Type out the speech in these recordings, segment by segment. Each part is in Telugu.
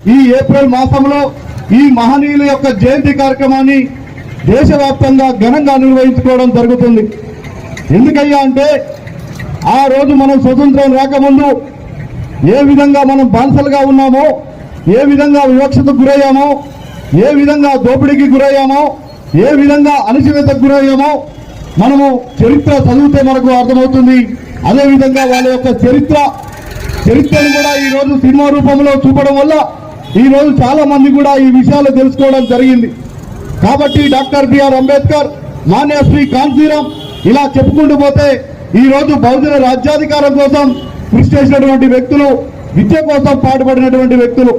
ఈ ఏప్రిల్ మాసంలో ఈ మహనీయుల యొక్క జయంతి కార్యక్రమాన్ని దేశవ్యాప్తంగా ఘనంగా నిర్వహించుకోవడం జరుగుతుంది. ఎందుకయ్యా అంటే ఆ రోజు మనం స్వతంత్రం రాకముందు ఏ విధంగా మనం బానిసలుగా ఉన్నామో ఏ విధంగా వివక్షతకు గురయ్యామో ఏ విధంగా దోపిడీకి గురయ్యామో ఏ విధంగా అణచివేతకు గురయ్యామో మనము చరిత్ర చదివితే మనకు అర్థమవుతుంది. అదేవిధంగా వాళ్ళ యొక్క చరిత్ర చరిత్రను కూడా ఈ రోజు సినిమా రూపంలో చూపడం వల్ల ఈ రోజు చాలా మంది కూడా ఈ విషయాలు తెలుసుకోవడం జరిగింది. కాబట్టి డాక్టర్ బిఆర్ అంబేద్కర్ మాన్య శ్రీ కాంతీరామ్ ఇలా చెప్పుకుంటూ పోతే ఈరోజు బహుజన రాజ్యాధికారం కోసం కృషి చేసినటువంటి వ్యక్తులు విద్య కోసం పాటుపడినటువంటి వ్యక్తులు.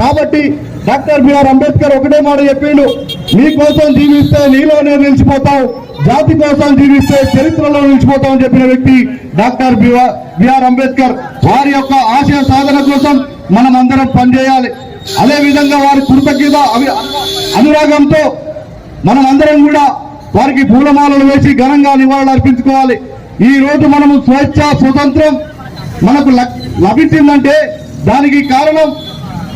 కాబట్టి డాక్టర్ బిఆర్ అంబేద్కర్ ఒకటే మాట చెప్పిండు నీ కోసం జీవిస్తే నీలోనే నిలిచిపోతావు జాతి కోసం జీవిస్తే చరిత్రలో నిలిచిపోతావు అని చెప్పిన వ్యక్తి డాక్టర్ బిఆర్ అంబేద్కర్. వారి యొక్క ఆశయ సాధన కోసం మనం అందరం పనిచేయాలి. అదే విధంగా వారి కృతజ్ఞత అవి అనురాగంతో మనం అందరం కూడా వారికి పూలమాలలు వేసి ఘనంగా నివాళులు అర్పించుకోవాలి. ఈ రోజు మనము స్వేచ్ఛ స్వతంత్రం మనకు లభించిందంటే దానికి కారణం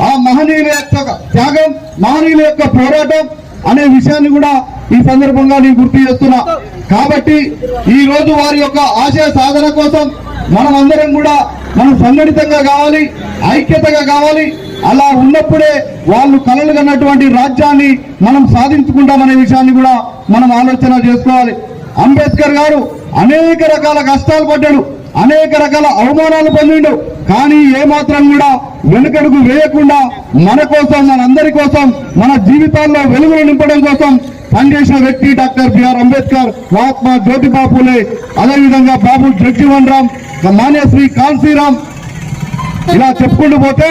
ఆ మహనీయుల యొక్క త్యాగం మహనీయుల యొక్క పోరాటం అనే విషయాన్ని కూడా ఈ సందర్భంగా నేను గుర్తు చేస్తున్నా. కాబట్టి ఈ రోజు వారి యొక్క ఆశయ సాధన కోసం మనం అందరం కూడా మనం సంఘటితంగా కావాలి ఐక్యతగా కావాలి. అలా ఉన్నప్పుడే వాళ్ళు కలలు కన్నటువంటి రాజ్యాన్ని మనం సాధించుకుంటామనే విషయాన్ని కూడా మనం ఆలోచన చేసుకోవాలి. అంబేద్కర్ గారు అనేక రకాల కష్టాలు పడ్డాడు అనేక రకాల అవమానాలు పొందిండు కానీ ఏమాత్రం కూడా వెనుకడుగు వేయకుండా మన కోసం మనందరి కోసం మన జీవితాల్లో వెలుగులు నింపడం కోసం పనిచేసిన వ్యక్తి doctor B R Ambedkar Mahatma Jyotiba Phule అదేవిధంగా బాబు జగ్జీవన్ రామ్ మాన్యశ్రీ కాన్సీరామ్ ఇలా చెప్పుకుంటూ పోతే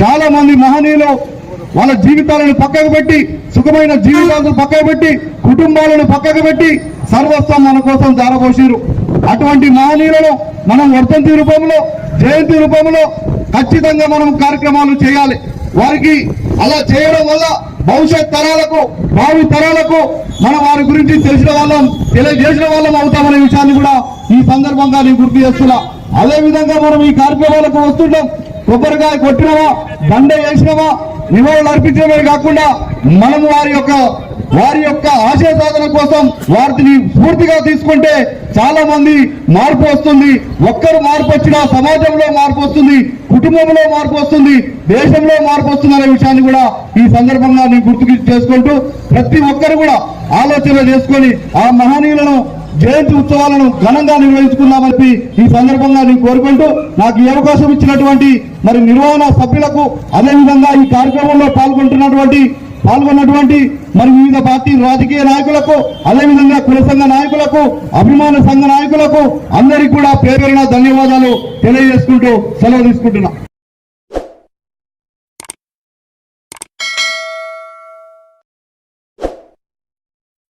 చాలా మంది మహనీయులు వాళ్ళ జీవితాలను పక్కకు పెట్టి సుఖమైన జీవితాలను పక్కకు పెట్టి కుటుంబాలను పక్కకు పెట్టి సర్వస్వం మన కోసం జారబోసిరు. అటువంటి మహనీయులను మనం వర్ధంతి రూపంలో జయంతి రూపంలో ఖచ్చితంగా మనం కార్యక్రమాలు చేయాలి. వారికి అలా చేయడం వల్ల భవిష్యత్ తరాలకు భావి తరాలకు మనం వారి గురించి తెలిసిన వాళ్ళం తెలియజేసిన వాళ్ళం అవుతామనే విషయాన్ని కూడా ఈ సందర్భంగా నేను గుర్తు చేస్తున్నా. అదేవిధంగా మనం ఈ కార్యక్రమాలకు వస్తుంటాం. కొబ్బరికాయ కొట్టినవా దండ వేసినవా నివాళులు అర్పించడమే కాకుండా మనం వారి యొక్క వారి యొక్క ఆశయ సాధన కోసం వారిని పూర్తిగా తీసుకుంటే చాలా మంది మార్పు వస్తుంది. ఒక్కరు మార్పు వచ్చినా సమాజంలో మార్పు వస్తుంది కుటుంబంలో మార్పు వస్తుంది దేశంలో మార్పు వస్తుందనే విషయాన్ని కూడా ఈ సందర్భంగా నేను గుర్తు చేసుకుంటూ ప్రతి ఒక్కరు కూడా ఆలోచన చేసుకొని ఆ మహనీయులను జయంతి ఉత్సవాలను ఘనంగా నిర్వహించుకున్నామని ఈ సందర్భంగా నేను కోరుకుంటూ నాకు ఈ అవకాశం ఇచ్చినటువంటి మరి నిర్వహణ సభ్యులకు అదేవిధంగా ఈ కార్యక్రమంలో పాల్గొంటున్నటువంటి పాల్గొన్నటువంటి మరి వివిధ పార్టీ రాజకీయ నాయకులకు అదేవిధంగా కుల సంఘ నాయకులకు అభిమాన సంఘ నాయకులకు అందరికీ కూడా పేరున ధన్యవాదాలు తెలియజేసుకుంటూ సెలవు తీసుకుంటున్నా.